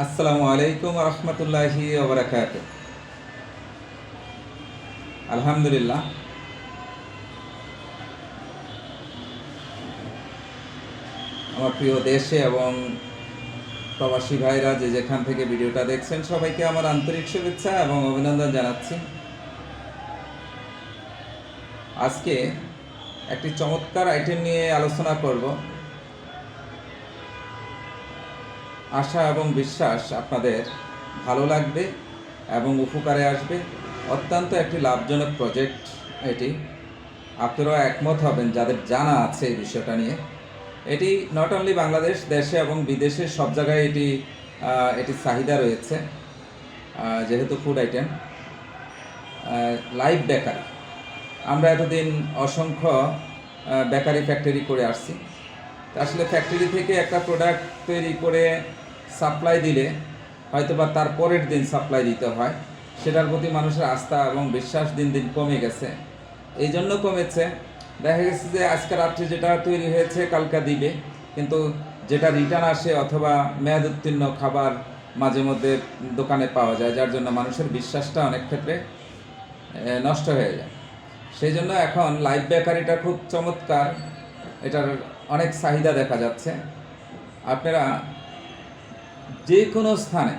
আসসালামু আলাইকুম রহমতুল্লাহি আলহামদুলিল্লাহ। আমার প্রিয় দেশে এবং প্রবাসী ভাইরা যে যেখান থেকে ভিডিওটা দেখছেন, সবাইকে আমার আন্তরিক শুভেচ্ছা এবং অভিনন্দন জানাচ্ছি। আজকে একটি চমৎকার আইটেম নিয়ে আলোচনা করব। আশা এবং বিশ্বাস আপনাদের ভালো লাগবে এবং উপকারে আসবে। অত্যন্ত একটি লাভজনক প্রজেক্ট এটি। আপনারাও একমত হবেন যাদের জানা আছে এই বিষয়টা নিয়ে। এটি নট অনলি বাংলাদেশ, দেশে এবং বিদেশে সব জায়গায় এটি এটির চাহিদা রয়েছে যেহেতু ফুড আইটেম লাইভ বেকারি আমরা এতদিন অসংখ্য বেকারি ফ্যাক্টরি করে আসছি। আসলে ফ্যাক্টরি থেকে একটা প্রোডাক্ট তৈরি করে সাপ্লাই দিলে হয়তো বা তার পরের দিন সাপ্লাই দিতে হয়। সেটার প্রতি মানুষের আস্থা এবং বিশ্বাস দিন দিন কমে গেছে। এই জন্য কমেছে। দেখা গেছে যে আজকে রাত্রে যেটা তৈরি হয়েছে, কালকা দিবে। কিন্তু যেটা রিটার্ন আসে অথবা মেয়াদ উত্তীর্ণ খাবার মাঝে মধ্যে দোকানে পাওয়া যায়, যার জন্য মানুষের বিশ্বাসটা অনেক ক্ষেত্রে নষ্ট হয়ে যায়। সেই জন্য এখন লাইভ বেকারিটা খুব চমৎকার। এটার অনেক চাহিদা দেখা যাচ্ছে। আপনারা যে কোনো স্থানে,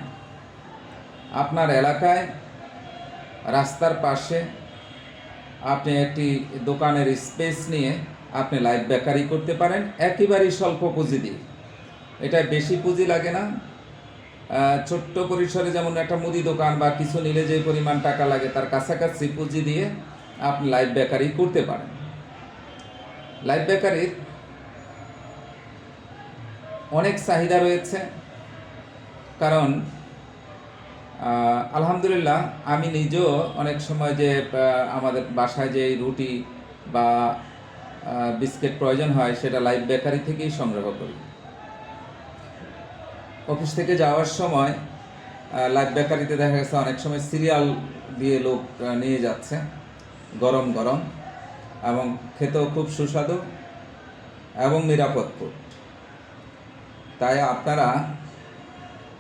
আপনার এলাকায়, রাস্তার পাশে, আপনি একটি দোকানের স্পেস নিয়ে আপনি লাইভ বেকারি করতে পারেন, একেবারেই স্বল্প পুঁজি দিয়ে। এটা বেশি পুঁজি লাগে না। ছোট্ট পরিসরে যেমন একটা মুদি দোকান বা কিছু নিলে যে পরিমাণ টাকা লাগে, তার কাছাকাছি পুঁজি দিয়ে আপনি লাইভ বেকারি করতে পারেন। লাইভ বেকারির অনেক চাহিদা রয়েছে। কারণ আলহামদুলিল্লাহ আমি নিজেও অনেক সময় যে আমাদের বাসায় যে রুটি বা বিস্কিট প্রয়োজন হয় সেটা লাইভ বেকারি থেকেই সংগ্রহ করি। অফিস থেকে যাওয়ার সময় লাইভ বেকারিতে দেখা গেছে অনেক সময় সিরিয়াল দিয়ে লোক নিয়ে যাচ্ছে, গরম গরম, এবং খেতেও খুব সুস্বাদু এবং নিরাপদ তাই আপনারা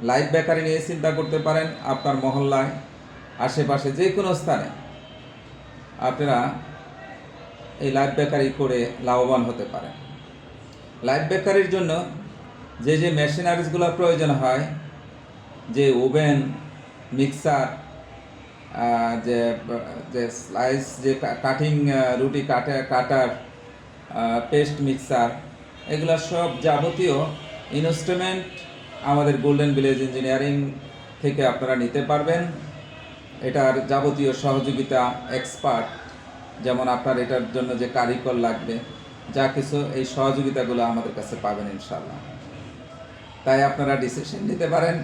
লাইভ বেকারি নিয়ে চিন্তা করতে পারেন আপনার মহল্লায়, আশেপাশে যে কোনো স্থানে। আপনারা এই লাইভ বেকারি করে লাভবান হতে পারেন। লাইভ বেকারির জন্য যে যে মেশিনারিজগুলো প্রয়োজন হয়, যে ওভেন মিক্সার যে যে স্লাইস যে কাটিং রুটি কাটে কাটার পেস্ট মিক্সার এগুলো সব যাবতীয় ইনস্ট্রুমেন্ট আমাদের গোল্ডেন ভিলেজ ইঞ্জিনিয়ারিং থেকে আপনারা নিতে পারবেন। এটার যাবতীয় সহযোগিতা এক্সপার্ট যেমন আপনার এটার জন্য যে কারিকর লাগবে, যা কিছু এই সহযোগিতাগুলো আমাদের কাছে পাবেন ইনশাল্লাহ তাই আপনারা ডিসিশন নিতে পারেন।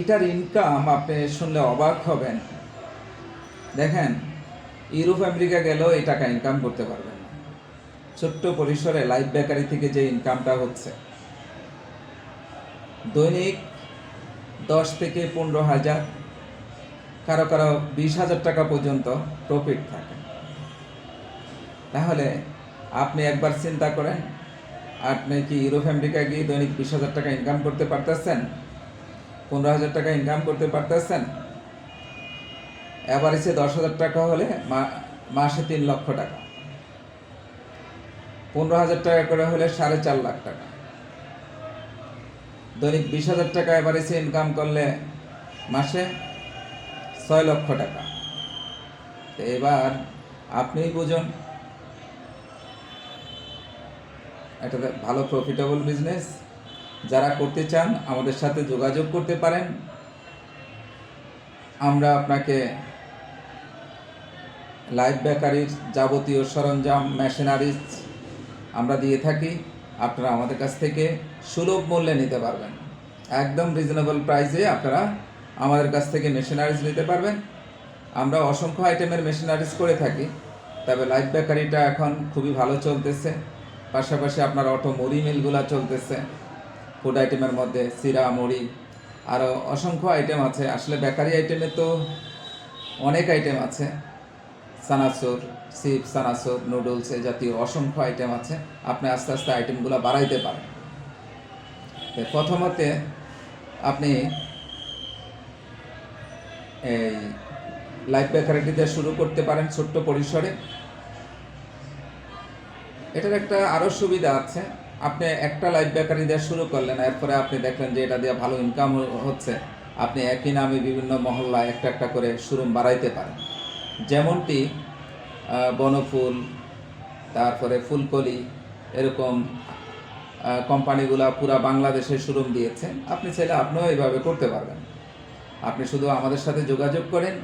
এটার ইনকাম আপনি শুনলে অবাক হবেন। দেখেন, ইউরোপ, আমেরিকা গেলেও এই টাকা ইনকাম করতে পারবেন। ছোট্ট পরিসরে লাইভ বেকারি থেকে যে ইনকামটা হচ্ছে। দৈনিক দশ থেকে পনেরো হাজার, কারও কারও বিশ হাজার টাকা পর্যন্ত প্রফিট থাকে। তাহলে আপনি একবার চিন্তা করেন, আপনি কি ইউরোপ আমেরিকা গিয়ে দৈনিক বিশ হাজার টাকা ইনকাম করতে পারতেছেন? পনেরো হাজার টাকা ইনকাম করতে পারতেছেন? এসে দশ হাজার টাকা হলে মাসে তিন লক্ষ টাকা। পনেরো হাজার টাকা করে হলে সাড়ে চার লাখ টাকা। দৈনিক বিশ হাজার টাকা এসে ইনকাম করলে মাসে ছয় লক্ষ টাকা। তো এবার আপনিই বুঝুন। এটা ভালো প্রফিটেবল বিজনেস যারা করতে চান, আমাদের সাথে যোগাযোগ করতে পারেন। আমরা আপনাকে লাইভ বেকারির যাবতীয় সরঞ্জাম মেশিনারিজ আমরা দিয়ে থাকি, আপনারা আমাদের কাছ থেকে সুলভ মূল্যে নিতে পারবেন। একদম রিজনেবল প্রাইসে আপনারা আমাদের কাছ থেকে মেশিনারিজ নিতে পারবেন। আমরা অসংখ্য আইটেমের মেশিনারিজ করে থাকি, তবে লাইফ বেকারিটা এখন খুবই ভালো চলতেছে। পাশাপাশি আপনার অটো মুড়ি মিলগুলা চলতেছে। ফুড আইটেমের মধ্যে সিরা, মুড়ি আরও অসংখ্য আইটেম আছে। আসলে বেকারি আইটেমে তো অনেক আইটেম আছে। সানাসুর সিপ সানাসুর নুডলস এ জাতীয় অসংখ্য আইটেম আছে। আপনি আস্তে আস্তে আইটেমগুলো বাড়াইতে পারেন। প্রথমতে আপনি এই লাইফ বেকারিটি দিয়ে শুরু করতে পারেন ছোট্ট পরিসরে। এটার একটা আরও সুবিধা আছে। আপনি একটা লাইফ বেকারি দিয়ে শুরু করলেন, এরপরে আপনি দেখলেন যে এটা দিয়ে ভালো ইনকাম হচ্ছে। আপনি একই নামে বিভিন্ন মহল্লায় একটা একটা করে শোরুম বাড়াইতে পারেন। যেমনটি বনফুল, তারপরে ফুলকলি, এরকম কোম্পানিগুলা পুরা বাংলাদেশে শোরুম দিয়েছে। আপনি চাইলে আপনিও এইভাবে করতে পারবেন। আপনি শুধু আমাদের সাথে যোগাযোগ করেন,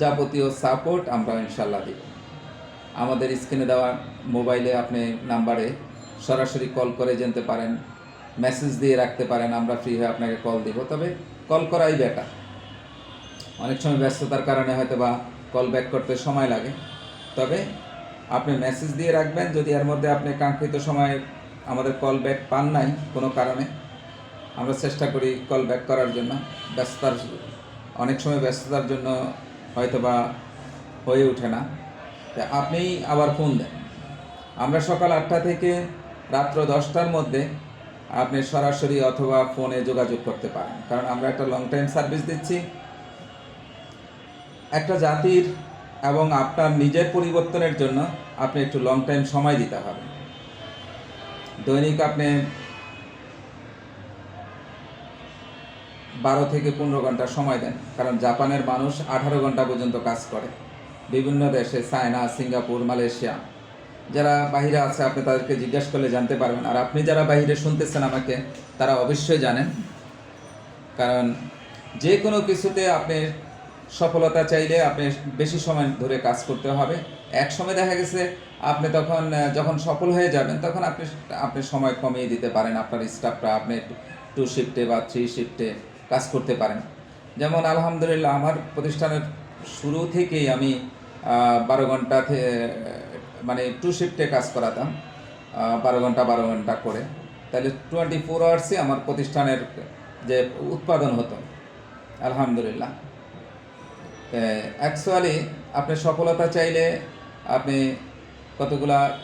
যাবতীয় সাপোর্ট আমরা ইনশাল্লাহ দিব। আমাদের স্ক্রিনে দেওয়া মোবাইলে আপনি নাম্বারে সরাসরি কল করে জানতে পারেন, মেসেজ দিয়ে রাখতে পারেন, আমরা ফ্রি হয়ে আপনাকে কল দিব। তবে কল করাই বেটার অনেক সময় ব্যস্ততার কারণে হয়তো বা কল ব্যাক করতে সময় লাগে। তবে আপনি মেসেজ দিয়ে রাখবেন, যদি এর মধ্যে আপনি কাঙ্ক্ষিত সময়ে আমাদের কল ব্যাক পান নাই কোনো কারণে, আমরা চেষ্টা করি কল ব্যাক করার জন্য। ব্যস্ততার, অনেক সময় ব্যস্ততার জন্য হয়তো বা হয়ে ওঠে না। তা আপনি আবার ফোন দেন। আমরা সকাল আটটা থেকে রাত্র দশটার মধ্যে আপনি সরাসরি অথবা ফোনে যোগাযোগ করতে পারেন। কারণ আমরা একটা লং টাইম সার্ভিস দিচ্ছি। একটা জাতির এবং আপনার নিজের পরিবর্তনের জন্য আপনি একটু লং টাইম সময় দিতে হবে। দৈনিক আপনি বারো থেকে পনেরো ঘণ্টা সময় দেন, কারণ জাপানের মানুষ আঠারো ঘণ্টা পর্যন্ত কাজ করে। বিভিন্ন দেশে চায়না, সিঙ্গাপুর, মালয়েশিয়া, যারা বাহিরে আছে, আপনি তাদেরকে জিজ্ঞাসা করলে জানতে পারবেন। আর আপনি যারা বাইরে শুনতেছেন আমাকে, তারা অবশ্যই জানেন। কারণ যে কোনো কিছুতে আপনি সফলতা চাইলে আপনি বেশি সময় ধরে কাজ করতে হবে। এক সময় দেখা গেছে আপনি তখন যখন সফল হয়ে যাবেন, তখন আপনি আপনি সময় কমিয়ে দিতে পারেন, আপনার স্টাফরা আপনি টু শিফটে বা থ্রি শিফটে কাজ করতে পারেন। যেমন আলহামদুলিল্লাহ, আমার প্রতিষ্ঠানের শুরু থেকেই আমি বারো ঘণ্টা মানে টু শিফটে কাজ করাতাম বারো ঘণ্টা বারো ঘণ্টা করে। তাহলে টোয়েন্টি ফোর আওয়ার্সে আমার প্রতিষ্ঠানের যে উৎপাদন হতো। আলহামদুলিল্লাহ। অ্যাকচুয়ালি আপনি সফলতা চাইলে আপনি কতগুলা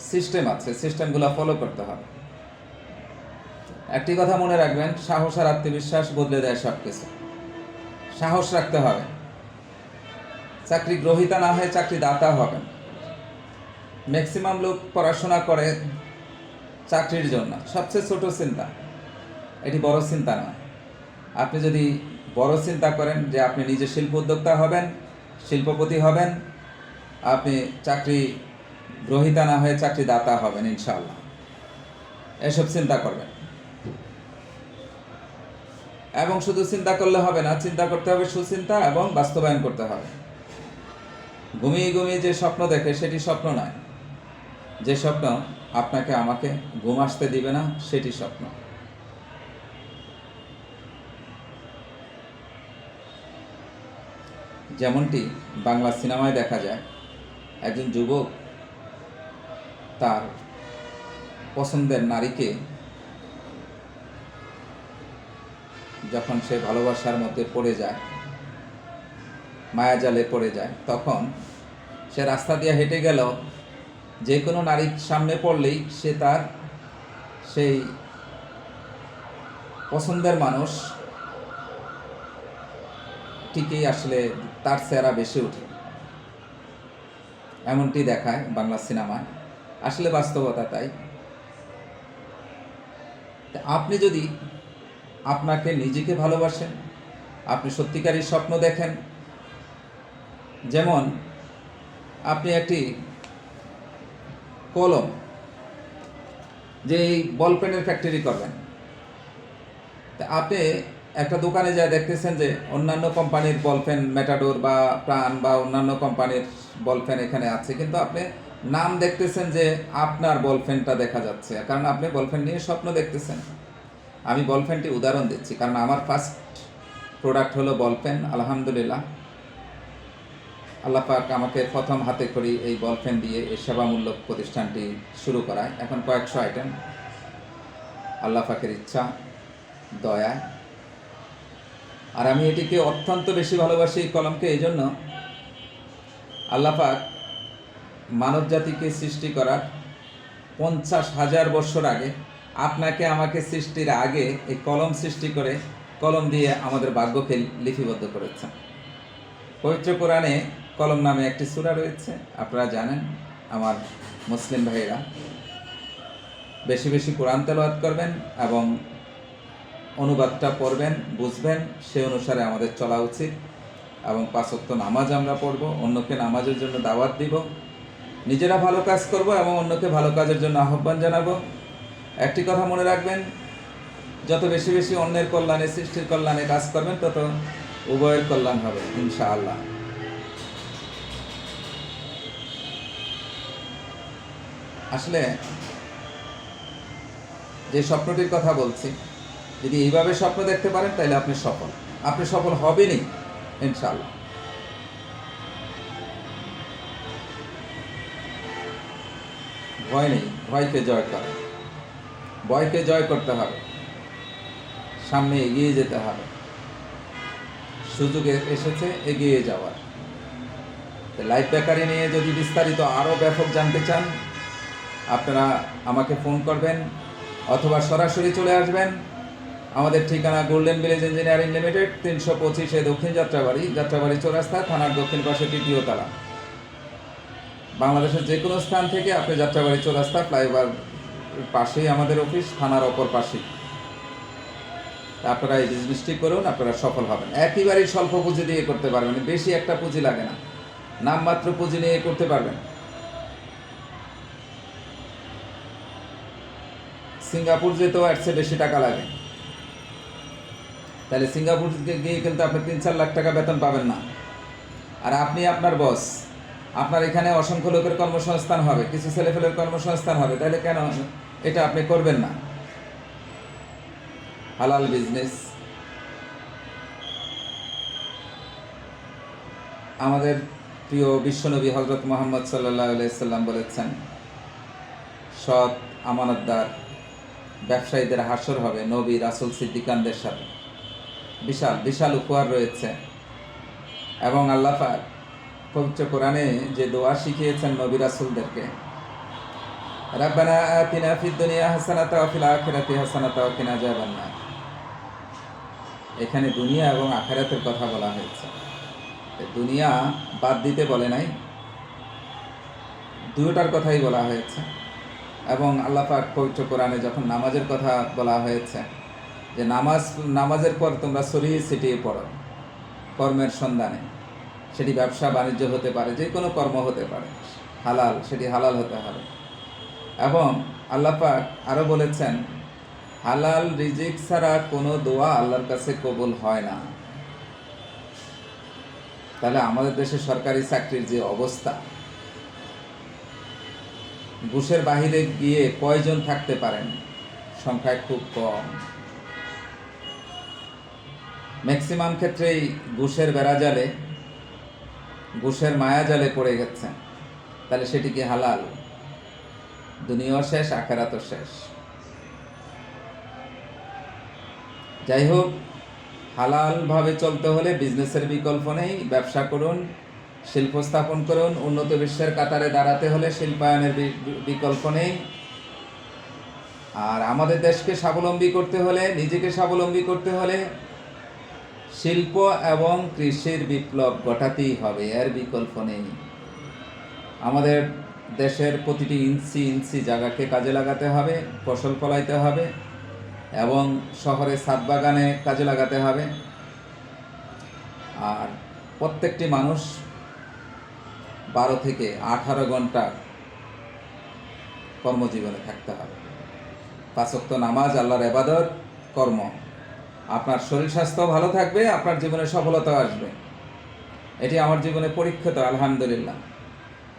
সিস্টেম আছে সিস্টেমগুলো ফলো করতে হবে। একটি কথা মনে রাখবেন, সাহস আর আত্মবিশ্বাস বদলে দেয় সব কিছু সাহস রাখতে হবে। চাকরি গ্রহিতা না হয়ে চাকরি দাতা হবেন। ম্যাক্সিমাম লোক পড়াশোনা করে চাকরির জন্য। সবচেয়ে ছোট চিন্তা। এটি বড় চিন্তা নয় আপনি যদি বড় চিন্তা করেন যে আপনি নিজে শিল্প উদ্যোক্তা হবেন, শিল্পপতি হবেন, আপনি চাকরি গ্রহিতা না হয়ে চাকরি দাতা হবেন ইনশাআল্লাহ। এসব চিন্তা করবেন। এবং শুধু চিন্তা করলে হবে না, চিন্তা করতে হবে সুচিন্তা এবং বাস্তবায়ন করতে হবে। ঘুমিয়ে ঘুমিয়ে যে স্বপ্ন দেখে সেটি স্বপ্ন নয়। যে স্বপ্ন আপনাকে, আমাকে ঘুম আসতে দিবে না, সেটি স্বপ্ন। যেমনটি বাংলা সিনেমায় দেখা যায়, একজন যুবক তার পছন্দের নারীকে যখন সে ভালোবাসার মধ্যে পড়ে যায়, মায়াজালে পড়ে যায়, তখন সে রাস্তা দিয়ে হেঁটে গেল যে কোনো নারীর সামনে পড়লেই সে তার সেই পছন্দের মানুষ ঠিকই আসলে তার চেহারা বেশি ওঠে। এমনটি দেখায় বাংলা সিনেমায়। আসলে বাস্তবতা তাই। আপনি যদি আপনাকে নিজেকে ভালোবাসেন, আপনি সত্যিকারই স্বপ্ন দেখেন, যেমন আপনি একটি কলম যে এই বল পেনের ফ্যাক্টরি করবেন, তা আপনি একটা দোকানে যা দেখতেছেন যে অন্যান্য কোম্পানির বল পেন মেটাডোর বা প্রাণ বা অন্যান্য কোম্পানির বল পেন এখানে আছে। কিন্তু আপনি নাম দেখতেছেন যে আপনার বল পেনটা দেখা যাচ্ছে। কারণ আপনি বল পেন নিয়ে স্বপ্ন দেখতেছেন। আমি বল পেনটি উদাহরণ দিচ্ছি। কারণ আমার ফার্স্ট প্রোডাক্ট হলো বল পেন আলহামদুলিল্লাহ। আল্লাহ পাক আমাকে প্রথম হাতে করি এই বল পেন দিয়ে এই সেবামূলক প্রতিষ্ঠানটি শুরু করায়। এখন কয়েকশো আইটেম আল্লাহ পাকের ইচ্ছা, দয়া আর আমি এটিকে অত্যন্ত বেশি ভালোবাসি এই কলমকে, এই জন্য আল্লাপাক মানব জাতিকে সৃষ্টি করার পঞ্চাশ হাজার বছর আগে আপনাকে আমাকে সৃষ্টির আগে এই কলম সৃষ্টি করে কলম দিয়ে আমাদের ভাগ্যকে লিপিবদ্ধ করেছেন। পবিত্র কোরআনে কলম নামে একটি সূরা রয়েছে, আপনারা জানেন, আমার মুসলিম ভাইয়েরা। বেশি বেশি কোরআন তেলাওয়াত করবেন এবং অনুবাদটা পড়বেন, বুঝবেন, সে অনুসারে আমাদের চলা উচিত। এবং পাঁচক্ত নামাজ আমরা পড়ব, অন্যকে নামাজের জন্য দাওয়াত দিব। নিজেরা ভালো কাজ করব এবং অন্যকে ভালো কাজের জন্য আহ্বান জানাব। একটি কথা মনে রাখবেন, যত বেশি বেশি অন্যের কল্যাণে, সৃষ্টির কল্যাণে কাজ করবেন, তত উভয়ের কল্যাণ হবে, ইনশাআল্লাহ। আসলে যে স্বপ্নটির কথা বলছি যদি এইভাবে স্বপ্ন দেখতে পারেন, তাহলে আপনি সফল। আপনি সফল হবেনই, ইনশাআল্লাহ। ভয় নেই, ভয়কে জয় করা। ভয়কে জয় করতে হবে। সামনে এগিয়ে যেতে হবে। সুযোগ এসেছে, এগিয়ে যাওয়ার। লাইফ বেকারি নিয়ে যদি বিস্তারিত আরও ব্যাপক জানতে চান, আপনারা আমাকে ফোন করবেন, অথবা সরাসরি চলে আসবেন। আমাদের ঠিকানা গোল্ডেন ভিলেজ ইঞ্জিনিয়ারিং লিমিটেড তিনশো পঁচিশে দক্ষিণ যাত্রাবাড়ি। যাত্রাবাড়ি চৌরাস্তা থানার দক্ষিণ পাশে তৃতীয় তালা। বাংলাদেশের যে কোনো স্থান থেকে আপনি যাত্রাবাড়ি চৌরাস্তা ফ্লাইওভার পাশেই আমাদের অফিস, থানার অপর পাশেই। আপনারা এই বিজনেসটি করুন, আপনারা সফল হবেন। একেবারেই স্বল্প পুঁজি দিয়ে করতে পারবেন, বেশি একটা পুঁজি লাগে না। নামমাত্র পুঁজি নিয়ে করতে পারবেন। সিঙ্গাপুর যেতেও এর বেশি টাকা লাগে। তাহলে সিঙ্গাপুর গিয়ে কিন্তু আপনি তিন চার লাখ টাকা বেতন পাবেন না। আর আপনি আপনার বস আপনার এখানে অসংখ্য লোকের কর্মসংস্থান হবে, কিছু ছেলেফেলের কর্মসংস্থান হবে, তাহলে কেন এটা আপনি করবেন না? হালাল বিজনেস আমাদের প্রিয় বিশ্বনবী হজরত মোহাম্মদ সাল্লাহ সাল্লাম বলেছেন, সৎ আমানতদার ব্যবসায়ীদের হাসর হবে নবী রাসুল সিদ্দিকানদের সাথে। বিশাল বিশাল উপহার রয়েছে। এবং আল্লাহ পাক পবিত্র কোরআনে যে দোয়া শিখিয়েছেন নবী রাসুলদেরকে, রাব্বানা আতিনা ফিদ দুনিয়া হাসানাতা ফিল আখিরাতি হাসানাতা ওয়া কিনা আযাবান নার। এখানে দুনিয়া এবং আখেরাতের কথা বলা হয়েছে। দুনিয়া বাদ দিতে বলে নাই দুটোটার কথাই বলা হয়েছে। এবং আল্লাহ পাক পবিত্র কোরআনে যখন নামাজের কথা বলা হয়েছে যে নামাজ, নামাজের পর তোমরা সরিয়ে ছিটিয়ে পড়ো, কর্মের সন্ধানে। সেটি ব্যবসা বাণিজ্য হতে পারে, যে কোনো কর্ম হতে পারে। হালাল, সেটি হালাল হতে হবে। এবং আল্লাহ পাক আরও বলেছেন, হালাল রিজিক ছাড়া কোনো দোয়া আল্লাহর কাছে কবুল হয় না। তাহলে আমাদের দেশে সরকারি চাকরির যে অবস্থা, ঘুষের বাহিরে গিয়ে কয়জন থাকতে পারেন? সংখ্যায় খুব কম। ম্যাক্সিমাম ক্ষেত্রেই ঘুষের বেড়াজালে ঘুষের মায়াজালে পড়ে গেছেন। তাহলে সেটি কি হালাল? দুনিয়াও শেষ, আখেরাতও শেষ। যাই হোক, হালালভাবে চলতে হলে বিজনেসের বিকল্প নেই। ব্যবসা করুন, শিল্প স্থাপন করুন, উন্নত বিশ্বের কাতারে দাঁড়াতে হলে শিল্পায়নের বিকল্প নেই। আর আমাদের দেশকে স্বাবলম্বী করতে হলে, নিজেকে স্বাবলম্বী করতে হলে শিল্প এবং কৃষির বিপ্লব ঘটাতেই হবে, এর বিকল্প নেই। আমাদের দেশের প্রতিটি ইঞ্চি ইঞ্চি জায়গাকে কাজে লাগাতে হবে, ফসল ফলাইতে হবে এবং শহরে ছাদ বাগানে কাজে লাগাতে হবে। আর প্রত্যেকটি মানুষ বারো থেকে আঠারো ঘণ্টা কর্মজীবনে থাকতে হবে। পাঁচক্ত নামাজ, আল্লাহর এবাদত কর্ম। আপনার শরীর স্বাস্থ্য ভালো থাকবে, আপনার জীবনে সফলতা আসবে। এটি আমার জীবনে পরীক্ষিত, আলহামদুলিল্লাহ।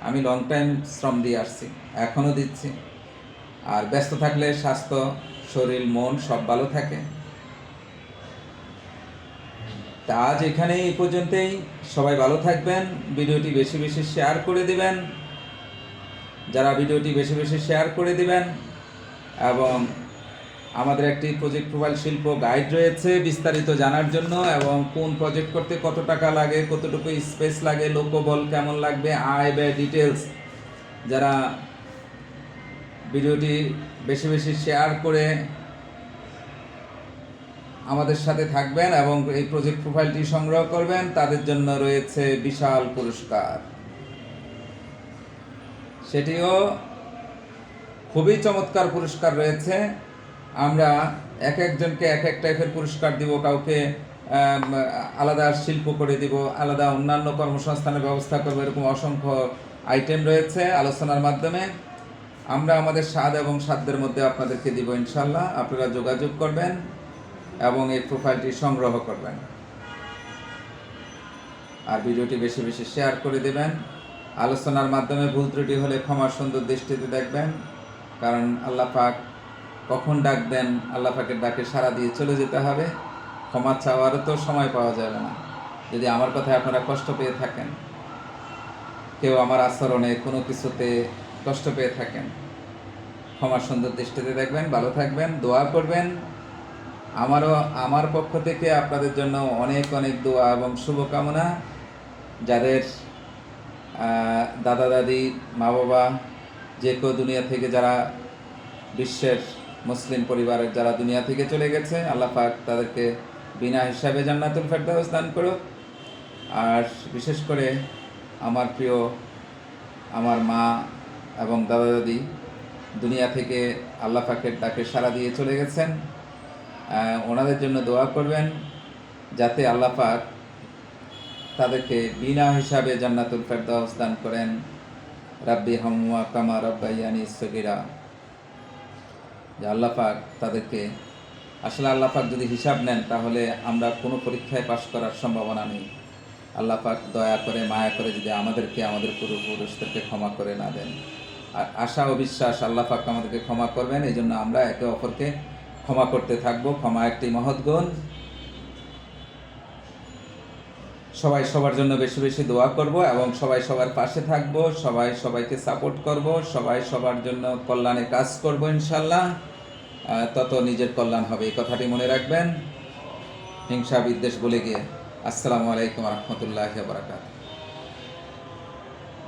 আমি লং টাইম শ্রম দিয়ে আসছি এখনও দিচ্ছি। আর ব্যস্ত থাকলে স্বাস্থ্য, শরীর, মন সব ভালো থাকে। তা আজ এখানে এই পর্যন্তই। সবাই ভালো থাকবেন, ভিডিওটি বেশি বেশি শেয়ার করে দিবেন। যারা ভিডিওটি বেশি বেশি শেয়ার করে দিবেন, এবং আমাদের একটি প্রজেক্ট প্রোফাইল শিল্প গাইড রয়েছে বিস্তারিত জানার জন্য এবং কোন প্রজেক্ট করতে কত টাকা লাগে, কতটুকু স্পেস লাগে, লোকবল কেমন লাগবে, আয় ব্যয় ডিটেলস যারা ভিডিওটি বেশি বেশি শেয়ার করে আমাদের সাথে থাকবেন এবং এই প্রজেক্ট প্রোফাইলটি সংগ্রহ করবেন, তাদের জন্য রয়েছে বিশাল পুরস্কার। সেটিও খুবই চমৎকার পুরস্কার রয়েছে। আমরা এক একজনকে এক এক টাইপের পুরস্কার দিব, কাউকে আলাদা শিল্প করে দিব, আলাদা অন্যান্য কর্মসংস্থানের ব্যবস্থা করব, এরকম অসংখ্য আইটেম রয়েছে আলোচনার মাধ্যমে। আমরা আমাদের স্বাদ এবং সাধ্যের মধ্যে আপনাদেরকে দিব ইনশাল্লাহ আপনারা যোগাযোগ করবেন এবং এই প্রোফাইলটি সংগ্রহ করবেন। আর ভিডিওটি বেশি বেশি শেয়ার করে দেবেন। আলোচনার মাধ্যমে ভুল ত্রুটি হলে ক্ষমা সুন্দর দৃষ্টিতে দেখবেন। কারণ আল্লাহ পাক কখন ডাক দেন, আল্লাহ পাকের ডাকে সারা দিয়ে চলে যেতে হবে। ক্ষমা চাওয়ারও তো সময় পাওয়া যাবে না। যদি আমার কথায় আপনারা কষ্ট পেয়ে থাকেন, কেউ আমার আচরণে কোনো কিছুতে কষ্ট পেয়ে থাকেন ক্ষমা সুন্দর দৃষ্টিতে দেখবেন, ভালো থাকবেন, দোয়া করবেন। আমারও, আমার পক্ষ থেকে আপনাদের জন্য অনেক অনেক দোয়া এবং শুভকামনা। যাদের দাদা, দাদি মা বাবা যে কেউ দুনিয়া থেকে যারা বিশ্বের মুসলিম পরিবারের যারা দুনিয়া থেকে চলে গেছে, আল্লাহ পাক তাদেরকে বিনা হিসাবে জান্নাতুল ফেরদাউস দান করুক। আর বিশেষ করে আমার প্রিয়, আমার মা এবং দাদা দাদি দুনিয়া থেকে আল্লাহ পাকের ডাকে সাড়া দিয়ে চলে গেছেন। ওনাদের জন্য দোয়া করবেন যাতে আল্লাহ পাক তাদেরকে বিনা হিসাবে জান্নাতুল ফেরদাউস দান করেন। রাব্বি হামুয়া কামা রব্বাইয়ানি সগিরা। যে আল্লাহ পাক তাদেরকে, আসলে আল্লাহ পাক যদি হিসাব নেন, তাহলে আমরা কোনো পরীক্ষায় পাশ করার সম্ভাবনা নেই। আল্লাহ পাক দয়া করে, মায়া করে যদি আমাদেরকে, আমাদের পূর্বপুরুষদেরকে ক্ষমা করে না দেন। আর আশা ও বিশ্বাস আল্লাহ পাক আমাদেরকে ক্ষমা করবেন, এই জন্য আমরা একে অপরকে ক্ষমা করতে থাকব। ক্ষমা একটি মহৎ গুণ। সবাই সবার জন্য বেশি বেশি দোয়া করব এবং সবাই সবার পাশে থাকব, সবাই সবাইকে সাপোর্ট করব, সবাই সবার জন্য কল্যাণে কাজ করব, ইনশাল্লাহ। তত নিজের কল্যাণ হবে। এই কথাটি মনে রাখবেন। হিংসা বিদ্বেষ বলে গিয়ে। আসসালামু আলাইকুম রহমতুল্লাহ বারাকাতুহ।